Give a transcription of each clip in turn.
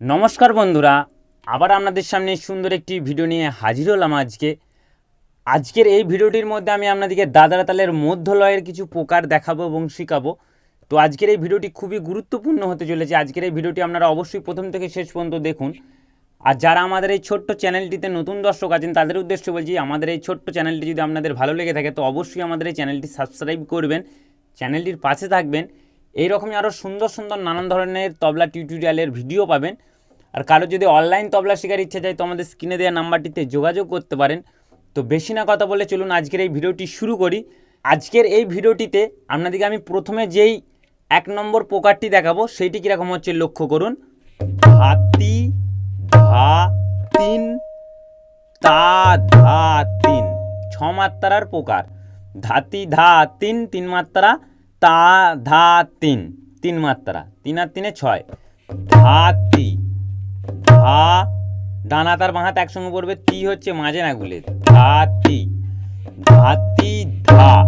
নমস্কার বন্ধুরা, আবার আপনাদের সামনে সুন্দর একটি ভিডিও নিয়ে হাজির হলাম আজকে। আজকের এই ভিডিওটির মধ্যে আমি আপনাদেরকে দাদারা তালের মধ্যলয়ের কিছু প্রকার দেখাবো এবং শেখাবো। তো আজকের এই ভিডিওটি খুবই গুরুত্বপূর্ণ হতে চলেছে। আজকের এই ভিডিওটি আপনারা অবশ্যই প্রথম থেকে শেষ পর্যন্ত দেখুন। আর যারা আমাদের এই ছোট্ট চ্যানেলটিতে নতুন দর্শক আছেন, তাদের উদ্দেশ্যে বলছি, আমাদের এই ছোট্ট চ্যানেলটি যদি আপনাদের ভালো লেগে থাকে, তো অবশ্যই আমাদের এই চ্যানেলটি সাবস্ক্রাইব করবেন, চ্যানেলটির পাশে থাকবেন। এই রকমই আরও সুন্দর সুন্দর নানান ধরনের তবলা টিউটোরিয়ালের ভিডিও পাবেন। আর কারও যদি অনলাইন তবলা শেখার ইচ্ছে চাই তো আমাদের স্ক্রিনে দেওয়া নাম্বারটিতে যোগাযোগ করতে পারেন। তো বেশি না কথা বলে চলুন আজকের এই ভিডিওটি শুরু করি। আজকের এই ভিডিওটিতে আপনাদেরকে আমি প্রথমে যেই এক নম্বর প্রকারটি দেখাবো, সেইটি কীরকম হচ্ছে লক্ষ্য করুন। হাতি, ধা, তিন, তা, ধা, তিন। ছ মাত্রার প্রকার ধাতি, ধা, তিন তিন মাত্রা, তা, ধা, তিন। তিন মাত্রা। তিন আর তিনে ছয়। ধাতি। ধা ডানা তার বাঁ হাত একসঙ্গে পড়বে, তি হচ্ছে মাঝে না গুলে ধাতি। ধাতি, ধা।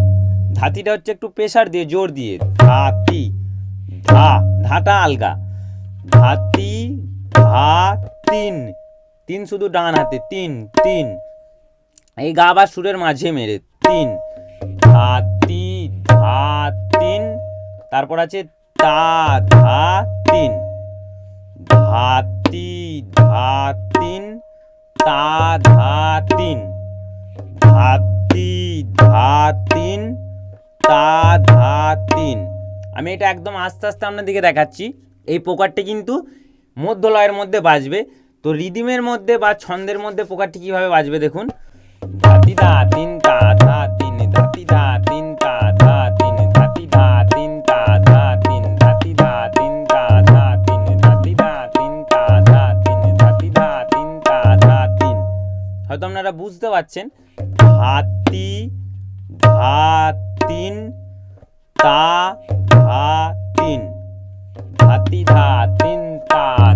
ধাতিটা হচ্ছে একটু প্রেশার দিয়ে, জোর দিয়ে। ধাতি, ধা। ধাটা আলগা। ধাতি, ধা, তিন। তিন শুধু ডান হাতে, তিন তিন। এই গা বা সুরের মাঝে মেরে, তিন। ধাতি, ধা, তিন। তারপর আছে তা, ধা, তিন। ধাতি, ধাতিন, তা ধা তিন ধাতি ধা তিন তা ধা তিন আমি এটা একদম আস্তে আস্তে আপনাদেরকে দেখাচ্ছি। এই পোকারটি কিন্তু মধ্যলয়ের মধ্যে বাজবে। তো রিদিমের মধ্যে বা ছন্দের মধ্যে পোকারটি কীভাবে বাজবে দেখুন। ধাতি ধা তিন তা ধা তিন ধাতি ধা তিন হয়তো আপনারা বুঝতে পারছেন। হাতি ধা তিন তা ধা তিন ধাতি তা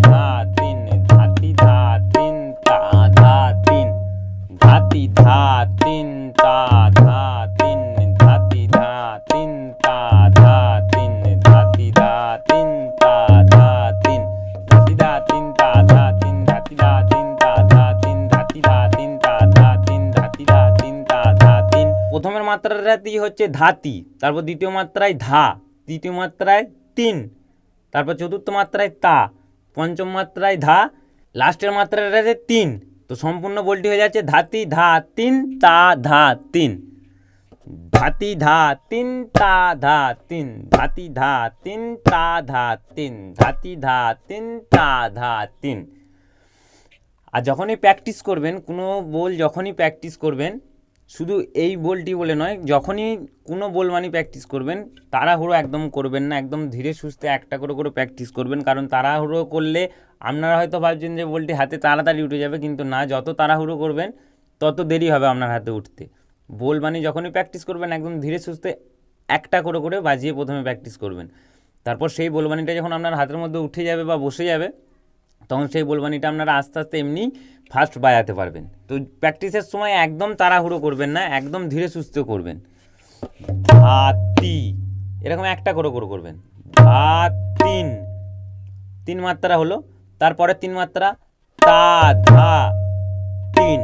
ধা তিন ধাতি ধা তিন তা ধা তিন ধাতি ধা তিন তা ধা তিন ধাতি ধা তিন তা ধা তিন ধাতি ধা তিন মাত্রাটি হচ্ছে ধাতি, তারপর দ্বিতীয় মাত্রায় ধা, তৃতীয় মাত্রায় তিন, তারপর চতুর্থ মাত্রায় তা, পঞ্চম মাত্রায় ধা, লাস্টের মাত্রাটাতে তিন, তো সম্পূর্ণ বলটি হয়ে যাচ্ছে ধাতি, ধা, তিন, তা, ধা, তিন। ধাতি, ধা, তিন, তা, ধা, তিন। ধাতি, ধা, তিন, তা, ধা, তিন। ধাতি, ধা, তিন, তা, ধা, তিন। আর যখনই প্র্যাকটিস করবেন, কোনো বল যখনই প্র্যাকটিস করবেন শুধু এই বলটি বলে নয়, যখনই কোনো বল মানি প্র্যাকটিস করবেন, তাড়াহুড়ো একদম করবেন না, একদম ধীরে সুস্থে একটা করে করে প্র্যাকটিস করবেন, কারণ তাড়াহুড়ো করলে আপনারা হয়তো ভাবছেন যে বলটি হাতে তাড়াতাড়ি উঠে যাবে, কিন্তু না, যত তাড়াহুড়ো করবেন, তত দেরি হবে আপনার হাতে উঠতে। বল মানি যখনই প্র্যাকটিস করবেন, একদম ধীরে সুস্থে একটা করে করে বাজিয়ে প্রথমে প্র্যাকটিস করবেন। তারপর সেই বলবানিটা যখন আপনার হাতের মধ্যে উঠে যাবে বা বসে যাবে তখন সেই বলবানিটা আপনারা আস্তে আস্তে এমনি ফাস্ট বাজাতে পারবেন। তো প্র্যাকটিসের সময় একদম তাড়াহুড়ো করবেন না, একদম ধীরে সুস্থ করবেন। ধাতি এরকম একটা করে করে করবেন। ধা তিন তিন মাত্রা হলো তারপরে তিন মাত্রা তা ধা তিন।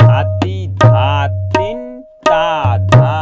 ধাতি ধা তিন তা ধা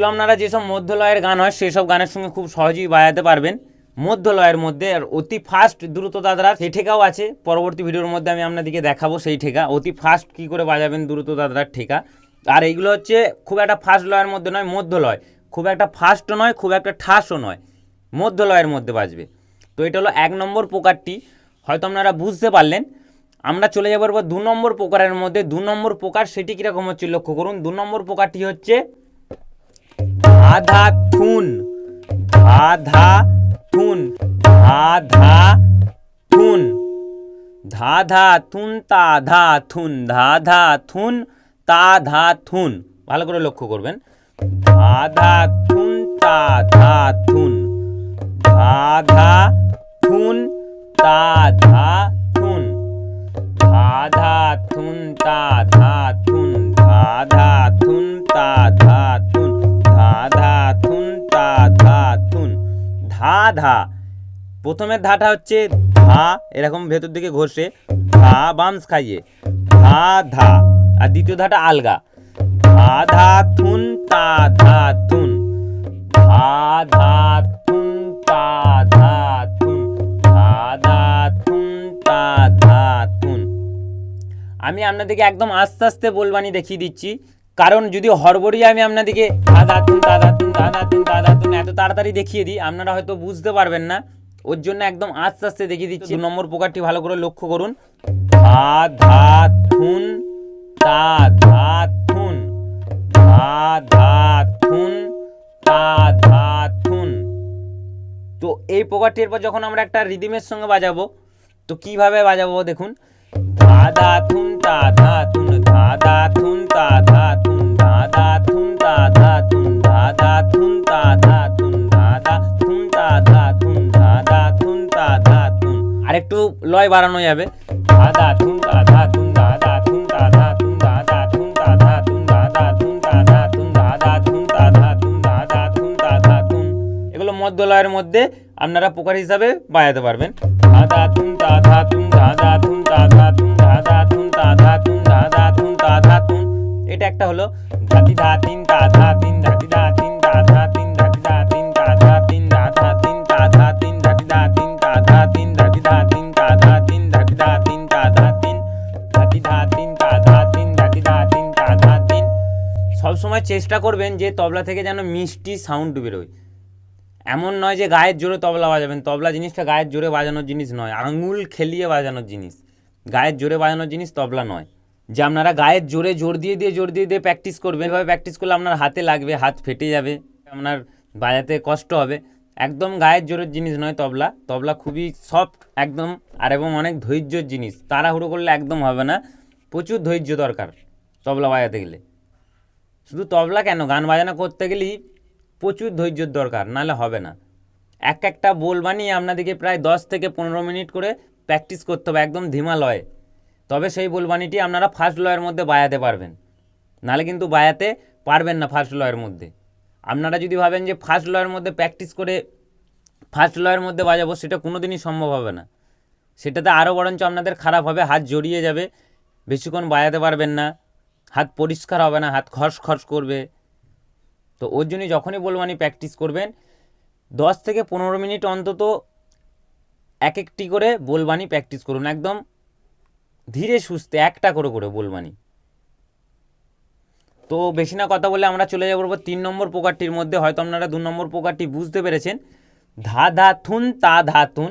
এগুলো আপনারা যেসব মধ্যলয়ের গান হয়, সেসব গানের সঙ্গে খুব সহজেই বাজাতে পারবেন। মধ্যলয়ের মধ্যে আর অতি ফাস্ট দ্রুত দাদরা সেই ঠেকাও আছে। পরবর্তী ভিডিওর মধ্যে আমি আপনাদেরকে দেখাবো সেই ঠেকা, অতি ফাস্ট কী করে বাজাবেন দ্রুত দাদরার ঠেকা। আর এইগুলো হচ্ছে খুব একটা ফাস্ট লয়ের মধ্যে নয়, মধ্য লয়। খুব একটা ফাস্টও নয়, খুব একটা ঠাসও নয়। মধ্য লয়ের মধ্যে বাজবে। তো এটা হলো এক নম্বর প্রকারটি, হয়তো আপনারা বুঝতে পারলেন। আমরা চলে যাব এবার দু নম্বর প্রকারের মধ্যে। দু নম্বর প্রকার সেটি কীরকম হচ্ছে লক্ষ্য করুন। দু নম্বর প্রকারটি হচ্ছে ধাধা থুন ধাধা থুন ধাধা থুন ধাধা থুন তা ধা থুন ধাধা থুন তা ধা থুন ভালো করে লক্ষ্য করবেন। ধাধা থুন তা ধা থুন ধাধা থুন তা ধা থুন ধাধা থুন তা ধা ধা। প্রথমের ধাটা হচ্ছে ধা, এরকম ভেতর দিকে ঘষে ধা বামস খাইয়ে। ধা ধা। আর দ্বিতীয় ধাটা আলগা। ধা ধা, থুন, তা, ধা, থুন। ধা ধা, থুন, তা, ধা, থুন। ধা ধা, থুন, তা, ধা, থুন। আমি আপনাদেরকে একদম আস্তে আস্তে বলবানি দেখিয়ে দিচ্ছি। কারণ যদি হরবড়িয়ে আমি আপনাদেরকে দাদা তুন দাদা তুন দাদা তুন দাদা তুন এত তাড়াতাড়ি দেখিয়ে দিই, আপনারা হয়তো বুঝতে পারবেন না। ওর জন্য একদম আস্তে আস্তে দেখিয়ে দিচ্ছি। নম্বর প্রকারটি ভালো করে লক্ষ্য করুন। ধা ধা তা থুন থুন তা ধা থুন তো এই প্রকারটির পর যখন আমরা একটা রিদিমের সঙ্গে বাজাবো, তো কীভাবে বাজাবো দেখুন। ধা ধা থুন লয় বাড়ানো যাবে ধা ধা থুন তা ধা থুন ধা ধা থুন তা ধা থুন ধা ধা থুন তা ধা থুন ধা ধা থুন তা ধা থুন ধা ধা থুন তা ধা থুন ধা ধা থুন তা ধা থুন এগুলো মধ্য লয়ের মধ্যে আপনারা প্রকার হিসাবে বাজাতে পারবেন ধা ধা থুন তা ধা থুন ধা ধা থুন তা ধা থুন ধা ধা থুন তা ধা থুন ধা ধা থুন তা ধা থুন এটা একটা হলো ধাতি ধা তিন তা ধা তিন ধা সবসময় চেষ্টা করবেন যে তবলা থেকে যেন মিষ্টি সাউন্ড বেরোয়। এমন নয় যে গায়ের জোরে তবলা বাজাবেন। তবলা জিনিসটা গায়ের জোরে বাজানোর জিনিস নয়, আঙুল খেলিয়ে বাজানোর জিনিস। গায়ের জোরে বাজানোর জিনিস তবলা নয়। যে আপনারা গায়ের জোরে জোর দিয়ে দিয়ে জোর দিয়ে দিয়ে প্র্যাকটিস করবেন, এভাবে প্র্যাকটিস করলে আপনার হাতে লাগবে, হাত ফেটে যাবে, আপনার বাজাতে কষ্ট হবে। একদম গায়ের জোরের জিনিস নয় তবলা। তবলা খুবই সফট একদম আর এবং অনেক ধৈর্যর জিনিস। তাড়াহুড়ো করলে একদম হবে না। প্রচুর ধৈর্য দরকার তবলা বাজাতে গেলে। শুধু তবলা কেন? গান বাজানো করতে গেলেই প্রচুর ধৈর্যর দরকার, নাহলে হবে না। এক একটা বোল বানিয়ে আপনাদেরকে প্রায় দশ থেকে পনেরো মিনিট করে প্র্যাকটিস করতে হবে, একদম ধিমা লয়ে তবে সেই বোলবানিটি আপনারা ফার্স্ট লয়ের মধ্যে বাজাতে পারবেন। নাহলে কিন্তু বাজাতে পারবেন না ফার্স্ট লয়ের মধ্যে। আপনারা যদি ভাবেন যে ফার্স্ট লয়ের মধ্যে প্র্যাকটিস করে ফার্স্ট লয়ের মধ্যে বাজাবো, সেটা কোনো দিনই সম্ভব হবে না। সেটাতে আরও বরঞ্চ আপনাদের খারাপ হবে, হাত জড়িয়ে যাবে, বেশিক্ষণ বাজাতে পারবেন না। হাত পরিষ্কার হবে না, হাত খস খস করবে। তো ওর জন্যই যখনই বলবানি প্র্যাকটিস করবেন, দশ থেকে পনেরো মিনিট অন্তত এক একটি করে বলবানি প্র্যাকটিস করুন, একদম ধীরে সুস্থে একটা করে করে বলবানি তো বেশি না কথা বলে আমরা চলে যাব তিন নম্বর প্রকারটির মধ্যে, হয়তো আপনারা দু নম্বর প্রকারটি বুঝতে পেরেছেন। ধা ধা থুন, তা ধা থুন।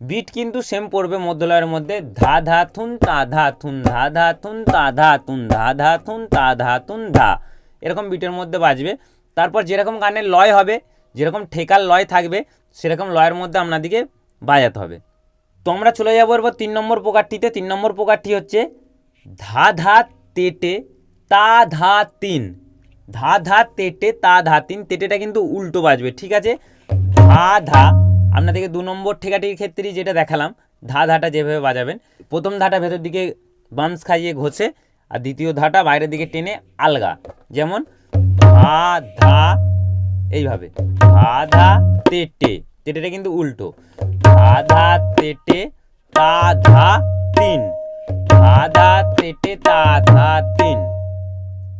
বিট কিন্তু সেম পড়বে মধ্যলয়ের মধ্যে ধা ধা থুন, তা ধা থুন, ধা ধা থুন, তা ধা থুন, ধা ধা থুন, তা ধা থুন, ধা। এরকম বিটের মধ্যে বাজবে। তারপর যেরকম গানের লয় হবে, যেরকম ঠেকার লয় থাকবে, সেরকম লয়ের মধ্যে আপনাদিকে বাজাতে হবে। তো আমরা চলে যাব এরপর তিন নম্বর প্রকারটিতে। তিন নম্বর প্রকারটি হচ্ছে ধা ধা তেটে, তা ধা তিন। ধা ধা তেটে, তা ধা তিন। তেটেটা কিন্তু উল্টো বাজবে, ঠিক আছে? ধা ধা আপনাদেরকে দু নম্বর ঠেকাটির ক্ষেত্রেই যেটা দেখালাম, ধা ধাটা যেভাবে বাজাবেন, প্রথম ধাটা ভেতর দিকে বামস খাইয়ে ঘষে আর দ্বিতীয় ধাটা বাইরের দিকে টেনে আলগা। যেমন, ধা ধা, এইভাবে। ধা ধা তেটে তেটেটা কিন্তু উল্টো। ধা ধা তেটে তা ধা তিন। ধা ধা তেটে তা ধা তিন।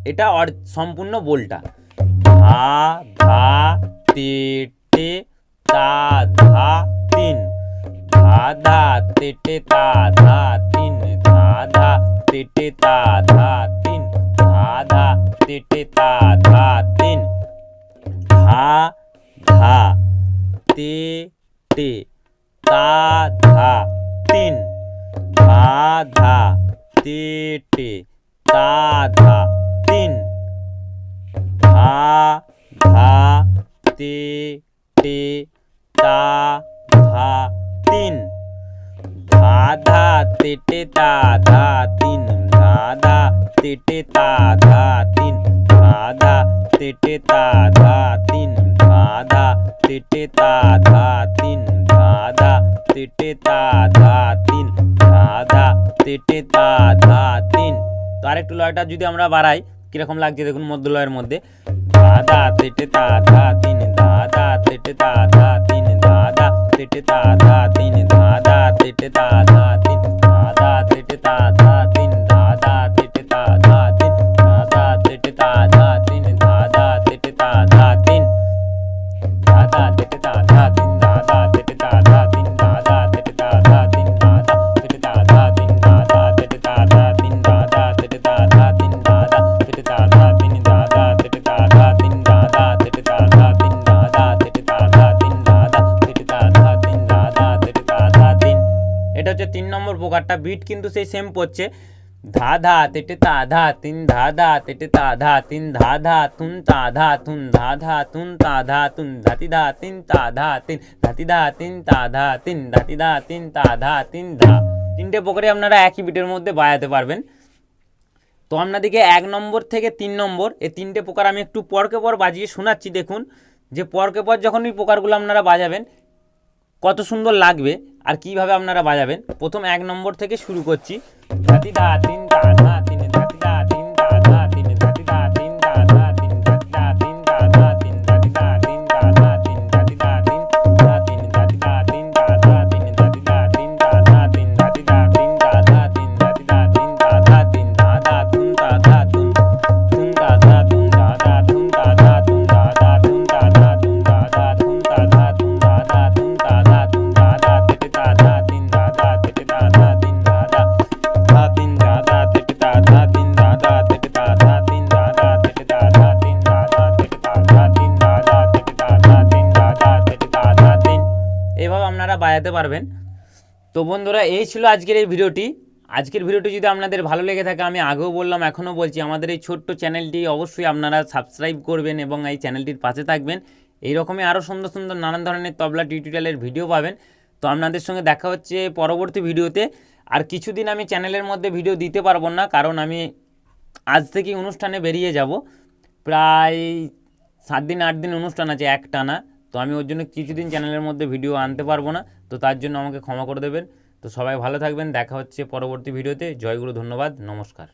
এটা সম্পূর্ণ বোলটা। ধা ধা তেটে তা ধা তিন। ধা ধা তেটে, তা ধা তিন। ধা ধা তেটে, তা ধা তিন। ধা ধা তেটে, তা ধা তিন। ধা ধা তে টে তা ধা তিন। ধা ধা তে টে তা ধা তিন। ধা ধা তে টে তা, ধা, তিন। ধা ধা, তেটে, তা, ধা, তিন। ধা ধা, তেটে, তা, ধা, তিন। ধা ধা, তেটে, তা, ধা, তিন। ধা ধা, তেটে, তা, ধা, তিন। ধা ধা, তেটে, তা, ধা, তিন। ধা ধা, তেটে, তা, ধা, তিন। তো আরেকটু লয়টা যদি আমরা বাড়াই, কীরকম লাগছে দেখুন মধ্য লয়ের মধ্যে। ধা ধা, তেটে, তা, ধা, তিন। तिटता धा तिन धादा तिटता धा तिन धादा तिटता धा तिन धादा तिटता धा প্রকারটা বিট কিন্তু সেই সেম পড়ছে। ধা ধা তেটে তা ধা, তিন, ধা ধা তেটে তা ধা, তিন, ধা ধা, তুন, তা, ধা, তুন, ধা ধা, তুন, তা, ধা, তুন ধাতি ধা, তিন, তা, ধা, তিন ধাতি ধা, তিন, তা, ধা, তিন ধাতি ধা, তিন, তা, ধা, তিন, ধা। তিনটে প্রকারে আপনারা একই বিটের মধ্যে বাজাতে পারবেন। তো আপনাদেরকে এক নম্বর থেকে তিন নম্বর এই তিনটে প্রকার আমি একটু পরকে পর বাজিয়ে শোনাচ্ছি দেখুন। যে পরকে পর যখন এই প্রকারগুলো আপনারা বাজাবেন, কত সুন্দর লাগবে। আর কীভাবে আপনারা বাজাবেন? প্রথম এক নম্বর থেকে শুরু করছি। ধা তিন ধা তিন বাজাতে পারবেন। তো বন্ধুরা, এই ছিল আজকের এই ভিডিওটি। আজকের ভিডিওটি যদি আপনাদের ভালো লেগে থাকে, আমি আগেও বললাম, এখনও বলছি, আমাদের এই ছোট্ট চ্যানেলটি অবশ্যই আপনারা সাবস্ক্রাইব করবেন এবং এই চ্যানেলটির পাশে থাকবেন। এই রকমই আরও সুন্দর সুন্দর নানান ধরনের তবলা টিউটোরিয়ালের ভিডিও পাবেন। তো আপনাদের সঙ্গে দেখা হচ্ছে পরবর্তী ভিডিওতে। আর কিছুদিন আমি চ্যানেলের মধ্যে ভিডিও দিতে পারব না, কারণ আমি আজ থেকে অনুষ্ঠানে বেরিয়ে যাব। প্রায় সাত দিন, আট দিন অনুষ্ঠান আছে এক টানা তো আমি ওর জন্য কিছুদিন চ্যানেলের মধ্যে ভিডিও আনতে পারব না, তো তার জন্য আমাকে ক্ষমা করে দেবেন। তো সবাই ভালো থাকবেন, দেখা হচ্ছে পরবর্তী ভিডিওতে জয়গুরু, ধন্যবাদ, নমস্কার।